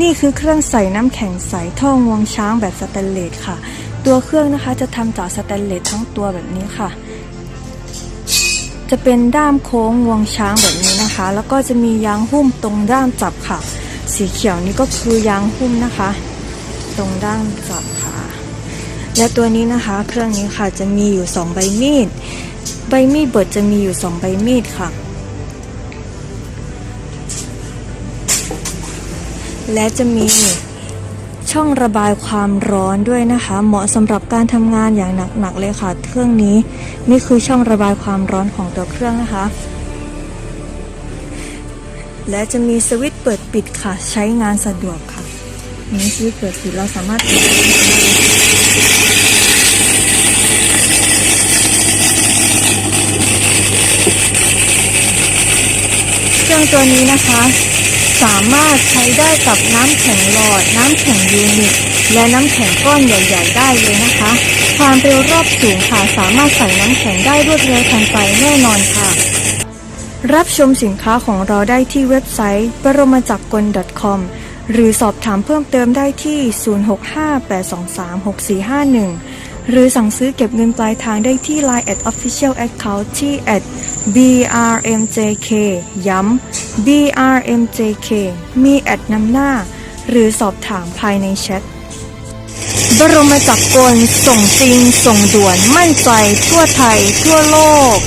นี่คือเครื่องใส่น้ำแข็งใสท่องวงช้างแบบสแตนเลสค่ะ ตัวเครื่องนะคะจะทำจากสแตนเลสทั้งตัวแบบนี้ค่ะ จะเป็นด้ามโค้งงวงช้างแบบนี้นะคะ แล้วก็จะมียางหุ้มตรงด้ามจับค่ะ สีเขียวนี้ก็คือยางหุ้มนะคะ ตรงด้ามจับค่ะ และตัวนี้นะคะเครื่องนี้ค่ะจะมีอยู่ 2 ใบมีด ใบมีดเบิดจะมีอยู่ 2 ใบมีดค่ะ และจะมีช่องระบายความร้อนด้วยนะคะ เหมาะสำหรับการทำงานอย่างหนักๆเลยค่ะ เครื่องนี้นี่คือช่องระบายความร้อนของตัวเครื่องนะคะ และจะมีสวิตช์เปิดปิดค่ะ ใช้งานสะดวกค่ะนี้สวิตช์เปิดปิดเราสามารถเครื่องตัวนี้นะคะ สามารถใช้ได้กับน้ำแข็งหลอด น้ำแข็งยูนิตและน้ำแข็งก้อนใหญ่ๆ ได้เลยนะคะ ความเร็วรอบสูงค่ะสามารถใส่น้ำแข็งได้รวดเร็วทันใจแน่นอนค่ะ รับชมสินค้าของเราได้ที่เว็บไซต์ปรมาจักรกล .com หรือสอบถามเพิ่มเติมได้ที่ 0658236451 หรือสั่งซื้อเก็บเงินปลายทางได้ที่ Line at Official Account ที่ at brmjk ย้ำ brmjk มีแอดนำหน้า หรือสอบถามภายในแชท บรมจักรกลส่งจริง ส่งด่วนมั่นใจทั่วไทยทั่วโลก